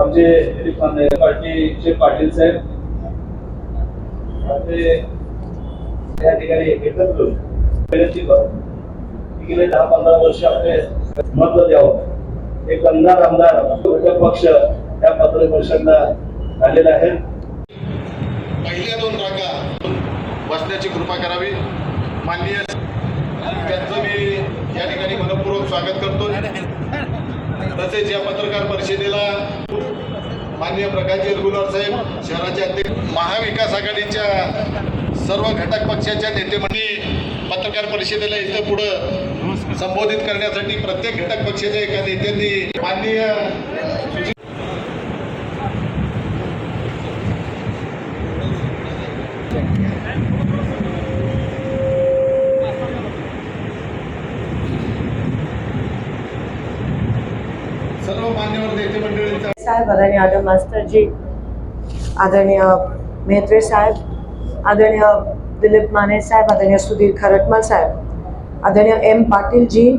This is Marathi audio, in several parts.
आमचे पार्टीचे पाटील साहेब. या ठिकाणी एकत्र गेले दहा पंधरा वर्ष आपले महत्त्व द्यावं. एक आमदार घटक पक्ष या पत्र आलेला आहे पहिल्या दोन रागा बसण्याची कृपा करावी. माननीय त्यांचं मी या ठिकाणी मनपूर्वक स्वागत करतो तसेच या पत्रकार परिषदेला माननीय प्रकाशजी रेगुलर साहेब शहराचे अध्यक्ष महाविकास आघाडीच्या सर्व घटक पक्षाच्या नेतेमंडळी पत्रकार परिषदेला इथं पुढं संबोधित करण्यासाठी प्रत्येक घटक पक्षाच्या एका नेत्यांनी माननीय मंडळींचा साहेब आदरणीय आदम मास्टर जी आदरणीय मेहत्रे साहेब आदरणीय दिलीप माने साहेब आदरणीय सुधीर खरटमल साहेब आदरणीय एम पाटील जी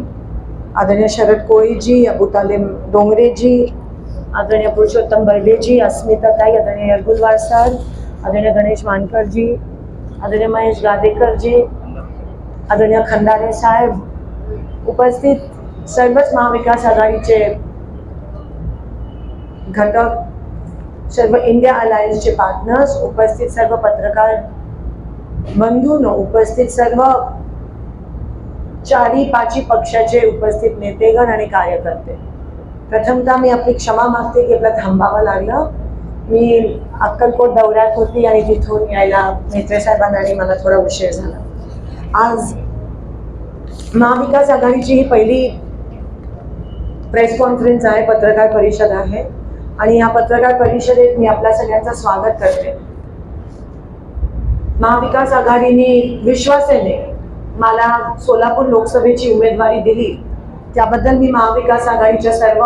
आदरणीय शरद कोळी जी अबुतालिम डोंगरे जी आदरणीय पुरुषोत्तम बर्डे जी अस्मिता ताई आदरणीय यरगुलवार सर आदरणीय गणेश मानकर जी आदरणीय महेश गादेकर जी आदरणीय खंदारे साहेब उपस्थित सर्वच महाविकास आघाडीचे घटक सर्व इंडिया अलायन्सचे पार्टनर्स उपस्थित सर्व पत्रकार बंधून उपस्थित सर्व चारी पाची पक्षाचे उपस्थित नेतेगण आणि कार्यकर्ते. प्रथमतः मी आपली क्षमा मागते की आपला थांबावं लागलं. मी अक्कलकोट दौऱ्यात होती आणि तिथून यायला नेत्रे साहेबांना आणि मला थोडा उशीर झाला. आज महाविकास आघाडीची ही पहिली प्रेस कॉन्फरन्स आहे पत्रकार परिषद आहे. आणि या पत्रकार परिषदेत मी आपल्या सगळ्यांचं स्वागत करते. महाविकास आघाडीने विश्वासेने मला सोलापूर लोकसभेची उमेदवारी दिली. त्याबद्दल मी महाविकास आघाडीच्या सर्व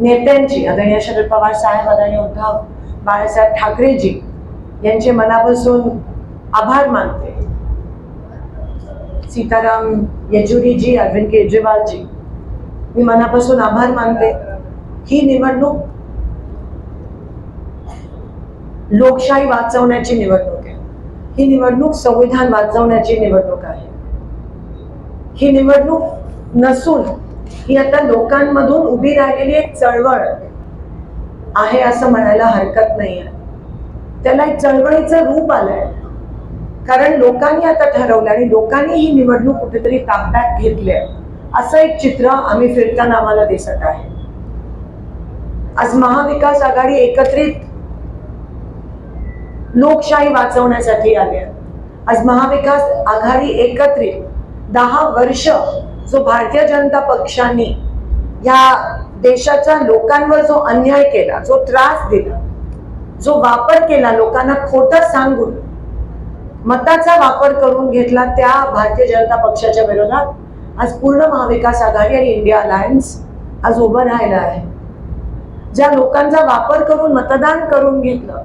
नेत्यांची आदरणीय शरद पवार साहेब आदरणीय उद्धव बाळासाहेब ठाकरेजी यांचे मनापासून आभार मानते. सीताराम येजुरीजी अरविंद केजरीवालजी मी मनापासून आभार मानते. ही निवडणूक लोकशाही वाचवण्याची निवडणूक आहे. ही निवडणूक संविधान वाचवण्याची निवडणूक आहे. ही निवडणूक नसून ही आता लोकांमधून उभी राहिलेली एक चळवळ आहे असं म्हणायला हरकत नाही आहे. त्याला एक चळवळीचं रूप आलंय. कारण लोकांनी आता ठरवलं आणि लोकांनी ही निवडणूक कुठेतरी ताब्यात घेतली आहे. असं एक चित्र आम्ही फिरताना आम्हाला दिसत आहे. आज महाविकास आघाडी एकत्रित लोकशाही वाचवण्यासाठी आल्या आज महाविकास आघाडी एकत्रित दहा वर्ष जो भारतीय जनता पक्षाने या देशाच्या लोकांवर जो अन्याय केला जो त्रास दिला जो वापर केला लोकांना खोटं सांगून मताचा वापर करून घेतला त्या भारतीय जनता पक्षाच्या विरोधात आज पूर्ण महाविकास आघाडी आणि इंडिया अलायन्स आज उभं राहिलं आहे. ज्या लोकांचा वापर करून मतदान करून घेतलं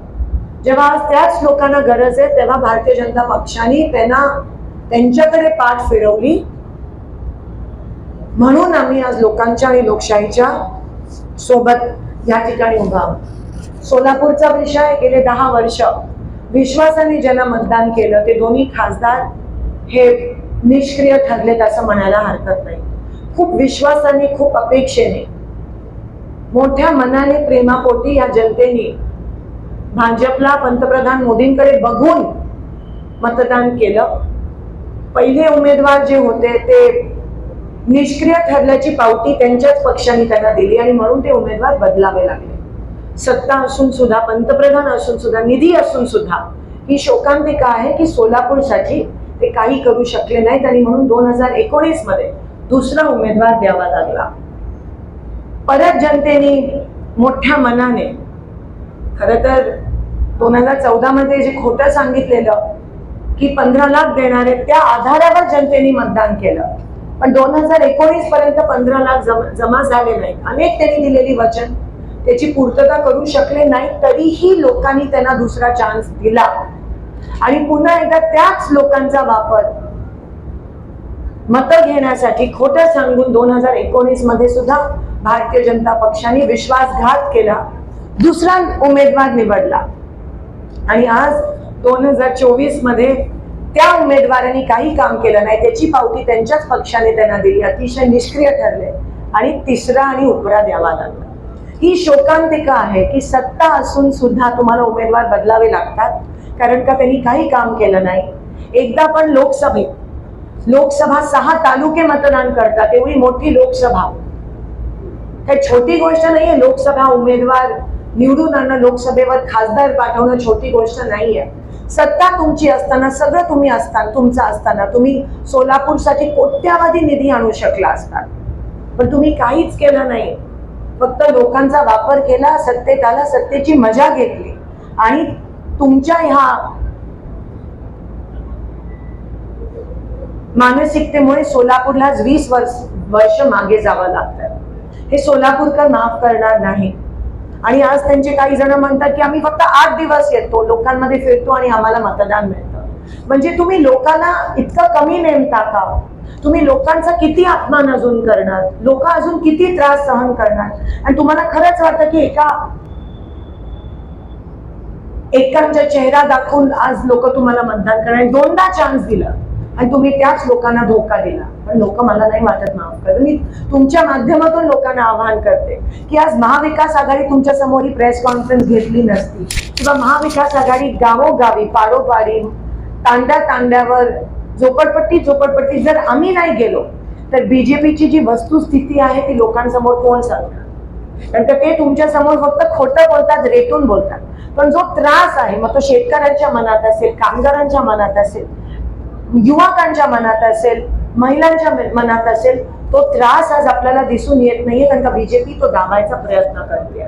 जेव्हा आज त्याच लोकांना गरज आहे तेव्हा भारतीय जनता पक्षाने त्यांना त्यांच्याकडे पाठ फिरवली. म्हणून आम्ही आज लोकांच्या आणि लोकशाहीच्या सोबत या ठिकाणी उभा आहोत. सोलापूरचा विषय गेले दहा वर्ष विश्वासाने ज्यांना मतदान केलं ते दोन्ही खासदार हे निष्क्रिय ठरलेत असं म्हणायला हरकत नाही. खूप विश्वासाने खूप अपेक्षेने मोठ्या मनाने प्रेमापोटी या जनतेने भाजपला पंतप्रधान मोदींकडे बघून मतदान केलं. पहिले उमेदवार जे होते ते निष्क्रिय ठरल्याची पावती त्यांच्याच पक्षाने त्यांना दिली आणि म्हणून ते उमेदवार बदलावे लागले. सत्ता असून सुद्धा पंतप्रधान असून सुद्धा निधी असून सुद्धा ही शोकांतिका आहे की सोलापूरसाठी ते काही करू शकले नाहीत आणि म्हणून दोन हजार एकोणीसमध्ये दुसरा उमेदवार द्यावा लागला. परत जनतेने मोठ्या मनाने खर तर दोन हजार चौदा मध्ये जे खोटं सांगितलेलं की पंधरा लाख देणारे त्या आधारावर जनतेने मतदान केलं. पण दोन हजार एकोणीस पर्यंत पंधरा लाख जमा जमा झाले नाहीत. अनेक त्यांनी दिलेली वचन त्याची पूर्तता करू शकले नाही तरीही लोकांनी त्यांना दुसरा चान्स दिला. आणि पुन्हा एकदा त्याच लोकांचा वापर मतं घेण्यासाठी खोटं सांगून दोन हजार एकोणीसमध्ये सुद्धा भारतीय जनता पक्षाने विश्वासघात केला. दुसरा उमेदवार निवडला. आणि आज दोन हजार चोवीसमध्ये त्या उमेदवारांनी काही काम केलं नाही. त्याची पावती त्यांच्याच पक्षाने त्यांना दिली. अतिशय निष्क्रिय ठरले. आणि तिसरा आणि उपरा द्यावा लागला. ही शोकांतिका आहे की सत्ता असून सुद्धा तुम्हाला उमेदवार बदलावे लागतात. कारण का त्यांनी काही काम केलं नाही. एकदा पण लोकसभेत लोकसभा सहा तालुके मतदान करतात एवढी मोठी लोकसभा. काही छोटी गोष्ट नाहीये. लोकसभा उमेदवार निवडून आणणं लोकसभेवर खासदार पाठवणं छोटी गोष्ट नाहीये. सत्ता तुमची असताना सगळं तुम्ही असताना तुमचं असताना तुम्ही सोलापूरसाठी कोट्यावधी निधी आणू शकला असता. पण तुम्ही काहीच केलं नाही. फक्त लोकांचा वापर केला सत्तेत आला सत्तेची मजा घेतली. आणि तुमच्या ह्या मानसिकतेमुळे सोलापूरला वीस वर्ष वर्ष मागे जावं लागतं हे सोलापूरकर माफ करणार नाही. आणि आज त्यांचे काही जण म्हणतात की आम्ही फक्त आठ दिवस येतो लोकांमध्ये फिरतो आणि आम्हाला मतदान मिळतं. म्हणजे तुम्ही लोकांना इतकं कमी नेमता का तुम्ही लोकांचा किती अपमान अजून करणार? लोक अजून किती त्रास सहन करणार? आणि तुम्हाला खरंच वाटतं की एका एकांचा चेहरा दाखवून आज लोक तुम्हाला मतदान करणार? दोनदा चान्स दिला. आणि तुम्ही त्याच लोकांना धोका दिला. पण लोक मला नाही वाटत माफ कर. मी तुमच्या माध्यमातून लोकांना आवाहन करते की आज महाविकास आघाडी तुमच्यासमोर ही प्रेस कॉन्फरन्स घेतली नसती. किंवा महाविकास आघाडी गावोगावी पाडोपाडी तांड्या तांड्यावर झोपडपट्टी झोपडपट्टी जर आम्ही नाही गेलो तर बीजेपीची जी वस्तुस्थिती आहे ती लोकांसमोर कोण सांगणार? नंतर ते तुमच्यासमोर फक्त खोटं बोलतात रेटून बोलतात. पण जो त्रास आहे मग तो शेतकऱ्यांच्या मनात असेल कामगारांच्या मनात असेल युवकांच्या मनात असेल महिलांच्या मनात असेल तो त्रास आज आपल्याला दिसून येत नाहीये कारण का बीजेपी तो दाबायचा प्रयत्न करते